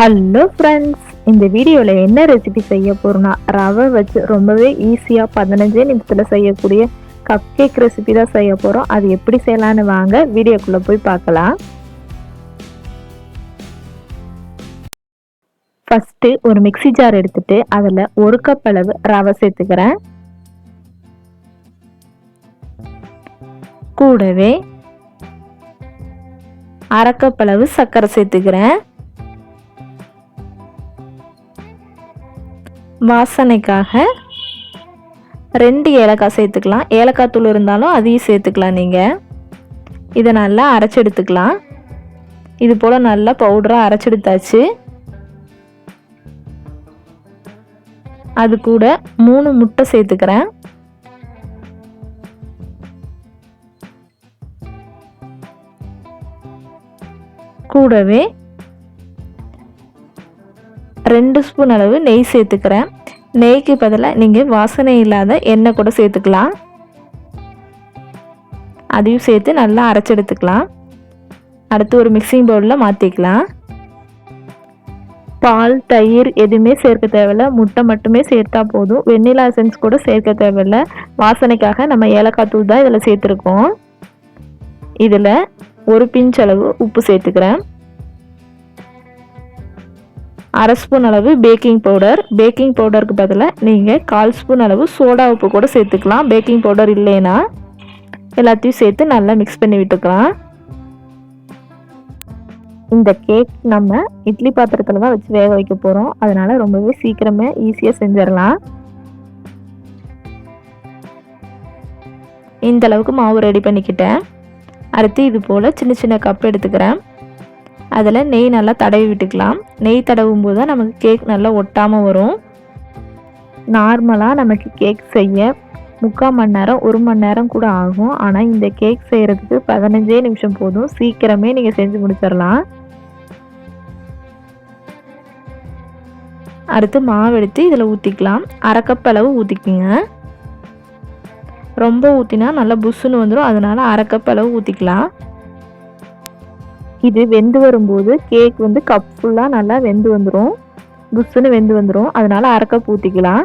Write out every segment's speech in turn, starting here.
Hello friends இந்த வீடியோவில் என்ன ரெசிபி செய்ய போகிறோன்னா ரவை வச்சு ரொம்பவே ஈஸியாக பதினஞ்சே நிமிஷத்தில் செய்யக்கூடிய கப் கேக் ரெசிபி தான் செய்ய போகிறோம் அது எப்படி செய்யலான்னு வாங்க வீடியோக்குள்ளே போய் பார்க்கலாம். ஃபஸ்ட்டு ஒரு மிக்ஸி ஜார் எடுத்துட்டு அதில் ஒரு கப் அளவு ரவை சேர்த்துக்கிறேன். கூடவே அரை கப் அளவு சர்க்கரை சேர்த்துக்கிறேன். வாசனைக்காக ரெண்டு ஏலக்காய் சேர்த்துக்கலாம். ஏலக்காய் தூள் இருந்தாலும் அதையும் சேர்த்துக்கலாம் நீங்கள் இதை நல்லா அரைச்சி எடுத்துக்கலாம் இது போல் நல்லா பவுடராக அரைச்செடுத்தாச்சு. அது கூட மூணு முட்டை சேர்த்துக்கிறேன். கூடவே ரெண்டு ஸ்பூன் அளவு நெய் சேர்த்துக்கிறேன். நெய்க்கு பதிலாக நீங்கள் வாசனை இல்லாத எண்ணெய் கூட சேர்த்துக்கலாம். அதையும் சேர்த்து நல்லா அரைச்செடுத்துக்கலாம். அடுத்து ஒரு மிக்சிங் பவுலில் மாற்றிக்கலாம் பால் தயிர் எதுவுமே சேர்க்க தேவையில்ல. முட்டை மட்டுமே சேர்த்தா போதும். வெண்ணிலா எசன்ஸ் கூட சேர்க்க தேவையில்ல. வாசனைக்காக நம்ம ஏலக்காய் தூள் தான் இதில் சேர்த்துருக்கோம். இதில் ஒரு பிஞ்ச் அளவு உப்பு சேர்த்துக்கிறேன். அரை ஸ்பூன் அளவு பேக்கிங் பவுடர் பேக்கிங் பவுடருக்கு பதிலாக நீங்கள் கால் ஸ்பூன் அளவு சோடா உப்பு கூட சேர்த்துக்கலாம். பேக்கிங் பவுடர் இல்லைன்னா எல்லாத்தையும் சேர்த்து நல்லா மிக்ஸ் பண்ணி விட்டுக்கலாம். இந்த கேக் நம்ம இட்லி பாத்திரத்தில் தான் வச்சு வேக வைக்க போகிறோம் அதனால் ரொம்பவே சீக்கிரமே ஈஸியாக செஞ்சிடலாம். இந்த அளவுக்கு மாவு ரெடி பண்ணிக்கிட்டேன். அடுத்து இது போல் சின்ன சின்ன கப் எடுத்துக்கிறேன். அதில் நெய் நல்லா தடவி விட்டுக்கலாம். நெய் தடவும் போது தான் நமக்கு கேக் நல்லா ஒட்டாமல் வரும். நார்மலாக நமக்கு கேக் செய்ய முக்கால் மணி நேரம் ஒரு மணி நேரம் கூட ஆகும். ஆனால் இந்த கேக் செய்கிறதுக்கு பதினஞ்சே நிமிஷம் போதும். சீக்கிரமே நீங்கள் செஞ்சு முடிச்சிடலாம். அடுத்து மாவு எடுத்து இதில் ஊற்றிக்கலாம் அரைக்கப்பளவு ஊற்றிக்கிங்க அளவு ரொம்ப ஊற்றினா நல்லா புஷ்ஷுன்னு வந்துடும் அதனால் அரைக்கப்பளவு அளவு ஊற்றிக்கலாம் இது வெந்து வரும்போது கேக் வந்து கப் ஃபுல்லாக நல்லா வெந்து வந்துடும் புஷ்ஷுன்னு வெந்து வந்துடும் அதனால் அரைக்க பூத்திக்கலாம் ஊற்றிக்கலாம்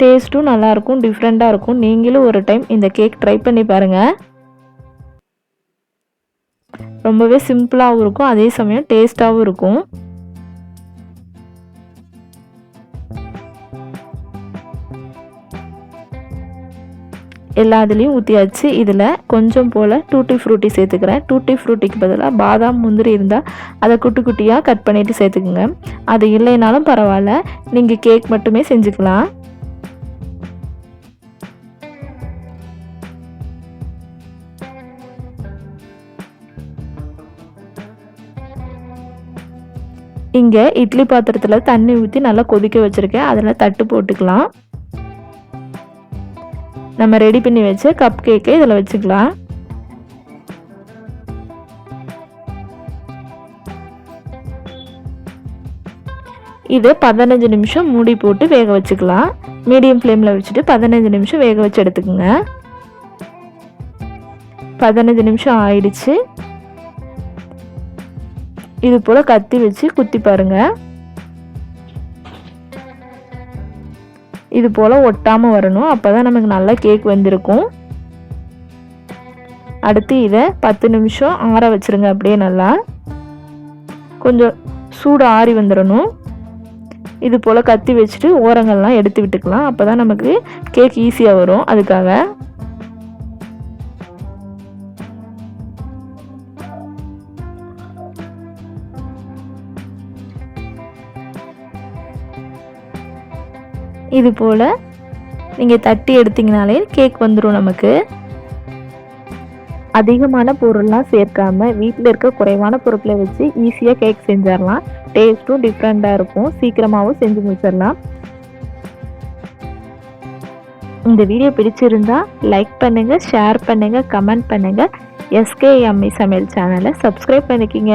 டேஸ்ட்டும் நல்லாயிருக்கும் டிஃப்ரெண்ட்டாக இருக்கும். நீங்களும் ஒரு டைம் இந்த கேக் ட்ரை பண்ணி பாருங்கள் ரொம்பவே சிம்பிளாகவும் இருக்கும். அதே சமயம் டேஸ்ட்டாகவும் இருக்கும். எல்லா இதுலேயும் ஊற்றியாச்சு இதில் கொஞ்சம் போல் டூட்டி ஃப்ரூட்டி சேர்த்துக்கிறேன். டூட்டி ஃப்ரூட்டிக்கு பதிலாக பாதாம் முந்திரி இருந்தால் அதை குட்டி குட்டியாக கட் பண்ணிவிட்டு சேர்த்துக்குங்க. அது இல்லைனாலும் பரவாயில்ல. நீங்கள் கேக் மட்டுமே செஞ்சுக்கலாம். இங்கே இட்லி பாத்திரத்தில் தண்ணி ஊற்றி நல்லா கொதிக்க வச்சுருக்கேன். அதில் தட்டு போட்டுக்கலாம். நம்ம ரெடி பண்ணி வச்ச கப் கேக்கை இதில் வச்சுக்கலாம். இது பதினஞ்சு நிமிஷம் மூடி போட்டு வேக வச்சுக்கலாம். மீடியம் ஃப்ளேமில் வச்சுட்டு பதினஞ்சு நிமிஷம் வேக வச்சு எடுத்துக்கோங்க. பதினஞ்சு நிமிஷம் ஆயிடுச்சு. இது போல் கத்தி வச்சு குத்தி பாருங்கள் இது போல் ஒட்டாமல் வரணும். அப்போ தான் நமக்கு நல்லா கேக் வந்திருக்கும். அடுத்து இதை பத்து நிமிஷம் ஆற வச்சுருங்க. அப்படியே நல்லா கொஞ்சம் சூடு ஆறி வந்துடணும் இது போல் கத்தி வச்சுட்டு ஓரங்கள்லாம் எடுத்து விட்டுக்கலாம். அப்போ தான் நமக்கு கேக் ஈஸியாக வரும். அதுக்காக இது போல் நீங்கள் தட்டி எடுத்தீங்கனாலே கேக் வந்துடும் நமக்கு. அதிகமான பொருள்லாம் சேர்க்காம வீட்டில் இருக்க குறைவான பொருட்களை வச்சு ஈஸியாக கேக் செஞ்சிடலாம் டேஸ்ட்டும் டிஃப்ரெண்ட்டாக இருக்கும். சீக்கிரமாகவும் செஞ்சு முடிச்சிடலாம் இந்த வீடியோ பிடிச்சிருந்தா லைக் பண்ணுங்கள் ஷேர் பண்ணுங்கள் கமெண்ட் பண்ணுங்கள் எஸ்கேஎம்இ சமையல் சேனலை சப்ஸ்கிரைப் பண்ணிக்கிங்க.